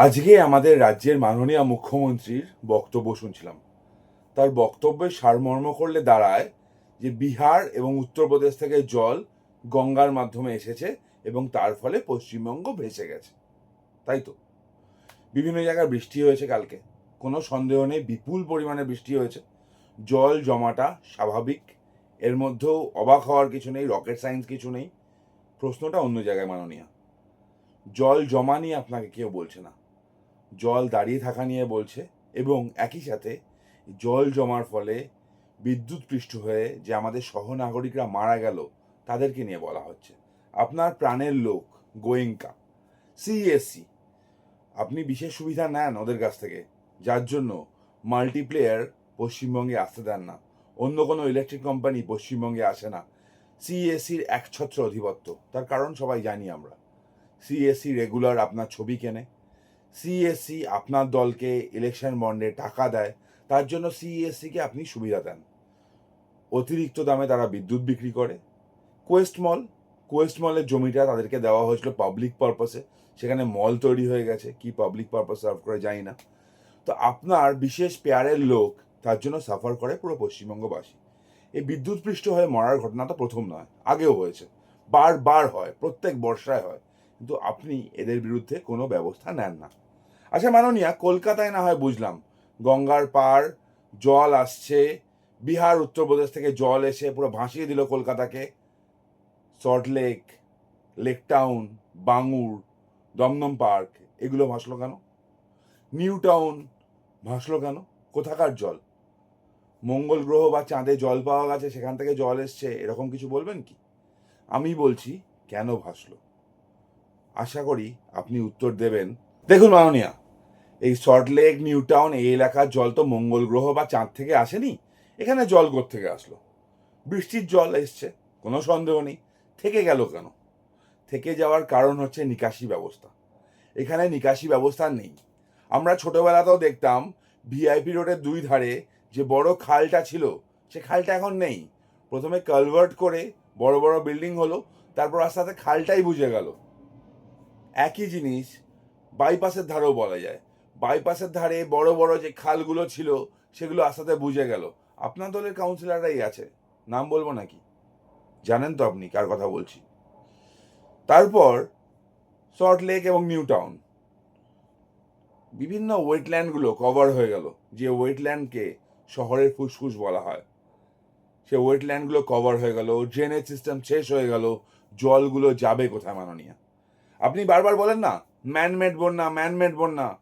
আজকে আমাদের রাজ্যের মাননীয় মুখ্যমন্ত্রীর বক্তব্য শুনছিলাম। তার বক্তব্যের সারমর্ম করলে দাঁড়ায় যে বিহার এবং উত্তরপ্রদেশ থেকে জল গঙ্গার মাধ্যমে এসেছে এবং তার ফলে পশ্চিমবঙ্গ ভেসে গেছে। তাই তো? বিভিন্ন জায়গায় বৃষ্টি হয়েছে কালকে। কোনো সন্দেহ নেই, বিপুল পরিমাণে বৃষ্টি হয়েছে। জল জমাটা স্বাভাবিক। এর মধ্যেও অবাক হওয়ার কিছু নেই, রকেট সায়েন্স কিছু নেই। প্রশ্নটা অন্য জায়গায় মাননীয়। জল জমা নিয়ে আপনাকে কেউ বলছে না। জল দাঁড়িয়ে থাকা নিয়ে বলছে এবং একই সাথে জল জমার ফলে বিদ্যুৎ পৃষ্ঠ হয়ে যে আমাদের সহনাগরিকরা মারা গেল, তাদেরকে নিয়ে বলা হচ্ছে। আপনার প্রাণের লোক, গোয়েঙ্কা সিএসসি আপনি বিশেষ সুবিধা নেন ওদের কাছ থেকে, যার জন্য মাল্টিপ্লেয়ার পশ্চিমবঙ্গে আসতে দেন না। অন্য কোনো ইলেকট্রিক কোম্পানি পশ্চিমবঙ্গে আসে না। সিএসসির একছত্র অধিপত্য তার কারণ সবাই জানি আমরা। সিএসসি রেগুলার আপনার ছবি কেনে সিএসসি আপনার দলকে ইলেকশন বন্ডে টাকা দেয়, তার জন্য সিএসসিকে আপনি সুবিধা দেন। অতিরিক্ত দামে তারা বিদ্যুৎ বিক্রি করে। কোয়েস্ট মল কোয়েস্ট মলের জমিটা তাদেরকে দেওয়া হয়েছিল পাবলিক পারপাসে সেখানে মল তৈরি হয়ে গেছে, কি পাবলিক পারপাস সার্ভ করে জানি না। তো আপনার বিশেষ পেয়ারের লোক তার জন্য সাফার করে পুরো পশ্চিমবঙ্গবাসী। এই বিদ্যুৎ পৃষ্ঠ হয়ে মরার ঘটনা তো প্রথম নয়, আগেও হয়েছে। বারবার হয়, প্রত্যেক বর্ষায় হয়। কিন্তু আপনি এদের বিরুদ্ধে কোনো ব্যবস্থা নেন না। আচ্ছা মাননীয়া, কলকাতায় না হয় বুঝলাম, গঙ্গার পার জল আসছে, বিহার উত্তরপ্রদেশ থেকে জল এসে পুরো ভাসিয়ে দিল কলকাতাকে। Salt Lake lake town Bangur Dumdum park, এগুলো ভাসলো কেন? নিউ টাউন ভাসলো কেন? কোথাকার জল? মঙ্গল গ্রহ বা চাঁদে জল পাওয়া গেছে, সেখান থেকে জল এসছে, এরকম কিছু বলবেন কি? আমি বলছি, কেন ভাসলো? আশা করি আপনি উত্তর দেবেন। দেখুন মাননীয়া, এই সল্টলেক নিউ টাউন এই এলাকার জল তো মঙ্গল গ্রহ বা চাঁদ থেকে আসেনি, এখানে জল থেকে আসলো। বৃষ্টির জল এসছে, কোনো সন্দেহ নেই, থেকে গেল কেন? থেকে যাওয়ার কারণ হচ্ছে নিকাশি ব্যবস্থা। এখানে নিকাশি ব্যবস্থা নেই। আমরা ছোটোবেলাতেও দেখতাম ভিআইপি রোডের দুই ধারে যে বড় খালটা ছিল, সে খালটা এখন নেই। প্রথমে কালভার্ট করে বড় বড় বিল্ডিং হলো, তারপর আস্তে আস্তে খালটাই বুঝে গেল। একই জিনিস বাইপাসের ধারেও বলা যায়। বাইপাসের ধারে বড় বড় যে খালগুলো ছিল, সেগুলো আস্তে বুঝে গেল। আপনার দলের কাউন্সিলররাই আছে। নাম বলব নাকি? জানেন তো আপনি কার কথা বলছি। তারপর সল্ট লেক এবং নিউ টাউন বিভিন্ন ওয়েটল্যান্ডগুলো কভার হয়ে গেল। যে ওয়েটল্যান্ডকে শহরের ফুসফুস বলা হয়। সে ওয়েটল্যান্ডগুলো কভার হয়ে গেল। ড্রেনেজ সিস্টেম শেষ হয়ে গেল। জলগুলো যাবে কোথায় মাননীয়? আপনি বারবার বলেন না ম্যানমেড বন্যা ম্যানমেড বন্যা।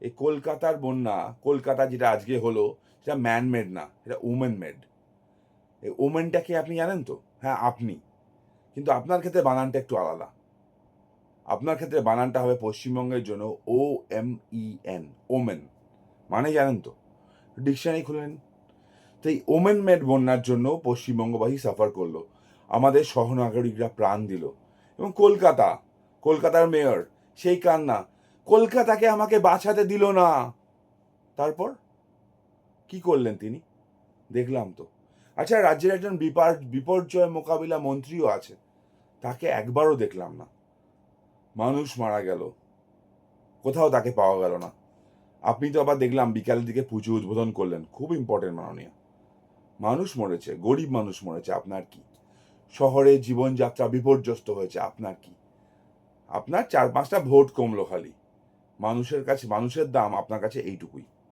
এই কলকাতার বন্যা, কলকাতা যেটা আজকে হলো, সেটা ম্যানমেড না, এটা উমেন মেড এই ওমেনটাকে আপনি জানেন তো? হ্যাঁ আপনি। কিন্তু আপনার ক্ষেত্রে বানানটা একটু আলাদা। আপনার ক্ষেত্রে বানানটা হবে পশ্চিমবঙ্গের জন্য O M E N women মানে জানেন তো? ডিকশনারি খুলেন। তো এই ওমেন মেড বন্যার জন্য পশ্চিমবঙ্গবাসী সাফার করল। আমাদের সহনাগরিকরা প্রাণ দিল। এবং কলকাতা কলকাতার মেয়র, সেই কান্না। কলকাতাকে আমাকে বাঁচাতে দিল না। তারপর? কি করলেন তিনি? দেখলাম তো। আচ্ছা রাজ্যের একজন বিপার, বিপর্যয় মোকাবিলা মন্ত্রীও আছে তাকে একবারও দেখলাম না। মানুষ মারা গেল। কোথাও তাকে পাওয়া গেল না। আপনি তো আবার দেখলাম বিকালের দিকে পুজো উদ্বোধন করলেন। খুব ইম্পর্টেন্ট মাননীয়। মানুষ মরেছে, গরিব মানুষ মরেছে, আপনার কি? শহরে জীবনযাত্রা বিপর্যস্ত হয়েছে, আপনার কি? আপনার চার পাঁচটা ভোট কমলো খালি। মানুষের কাছে মানুষের দাম আপনার কাছে এইটুকুই।